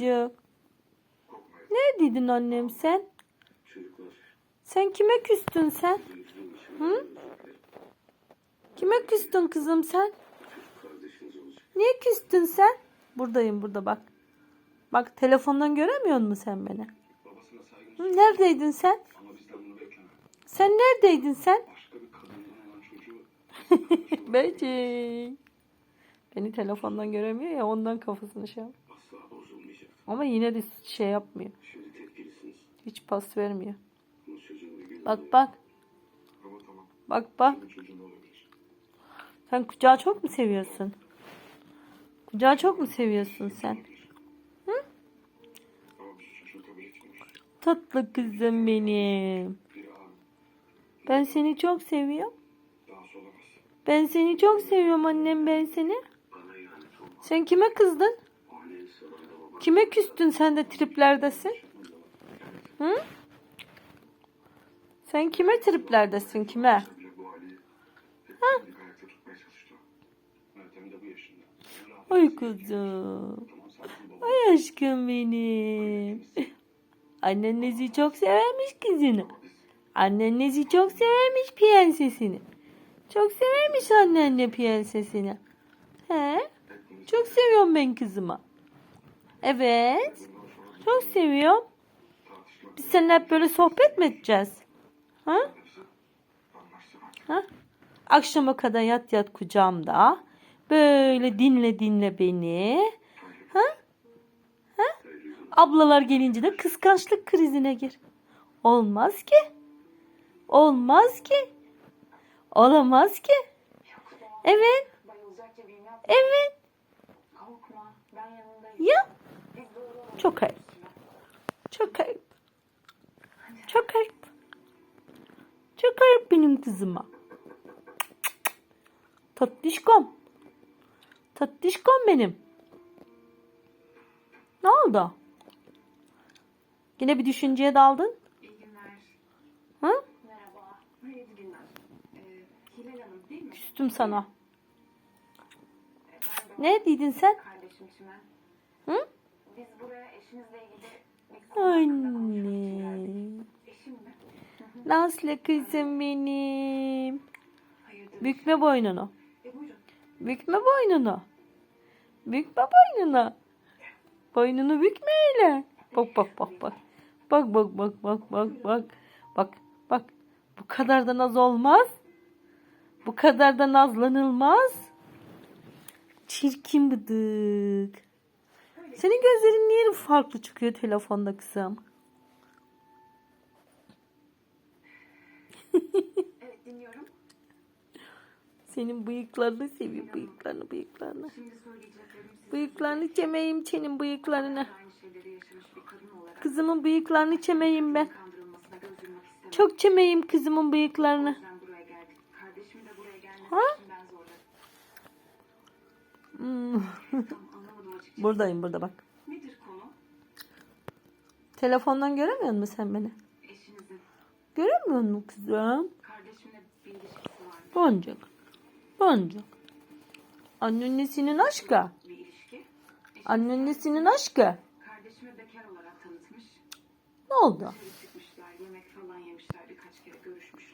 Boncuk. Neredeydin annem sen? Sen kime küstün sen? Hı? Kime küstün kızım sen? Niye küstün sen? Buradayım burada bak. Bak telefondan göremiyor musun sen beni? Hı, neredeydin sen? Sen neredeydin sen? Beci. Beni telefondan göremiyor ya ondan kafasını şey yap. Ama yine de şey yapmıyor. Hiç pas vermiyor. Bak bak. Bak bak. Sen kucağı çok mu seviyorsun? Kucağı çok mu seviyorsun sen? Etmiyor. Tatlı kızım benim. Ben seni çok seviyorum. Ben seni çok seviyorum annem ben seni. Sen kime kızdın? Kime küstün sen de triplerdesin? Hı? Sen kime triplerdesin kime? Allah Ay baba. Ay aşkım benim. Annen Nezi çok severmiş kızını. Annen Nezi çok severmiş prensesini. Çok severmiş annenle prensesini. He? Çok seviyorum ben kızıma. Evet. Çok seviyorum. Biz seninle hep böyle sohbet mi edeceğiz? Ha? Ha? Akşama kadar yat yat kucağımda. Böyle dinle dinle beni. Ha? Ha? Ablalar gelince de kıskançlık krizine gir. Olmaz ki. Olmaz ki. Olamaz ki. Evet. Evet. Korkma. Ben yanındayım. Ya. Çok ayıp. Çok ayıp. Çok ayıp. Çok ayıp benim kızıma. Tatlışkom. Tatlışkom benim. Ne oldu? Yine bir düşünceye daldın. İyi günler. Hı? Merhaba. Hayırlı günler. Ee, Hilal Hanım değil mi? Küstüm sana. Ee, ben de Neredeydin sen? kardeşim Çimen. Biz buraya eşinizle ilgili. Anne. Eşim mi? Nasıl kızım benim? Hayırdır? Bükme boynunu. E buyurun. Bükme boynunu. Bükme boynunu. Boynunu bükme öyle. Bak bak bak bak. Bak bak bak bak bak bak. Bak bak. Bu kadar da naz olmaz. Bu kadar da nazlanılmaz. Çirkin bıdık. Senin gözlerin niye farklı çıkıyor telefonda kızım? Evet dinliyorum. Senin bıyıklarını seviyor bıyıklarını bıyıklarını. Bıyıklarını çemeyim senin bıyıklarını. Kızımın bıyıklarını çemeyim ben. Çok çemeyim kızımın bıyıklarını. Ha? Hmm. Buradayım burada bak. Nedir konu? Telefondan göremiyor musun sen beni? Eşinizin Göremiyor musun kızım? kardeşimle bir ilişkisi var? Boncuk. Boncuk. Anneannesinin aşkı. Bir ilişki. Anneannesinin aşkı. Kardeşimi bekar olarak tanıtmış. Ne oldu? Dışarı çıkmışlar, yemek falan yemişler, birkaç kere görüşmüş.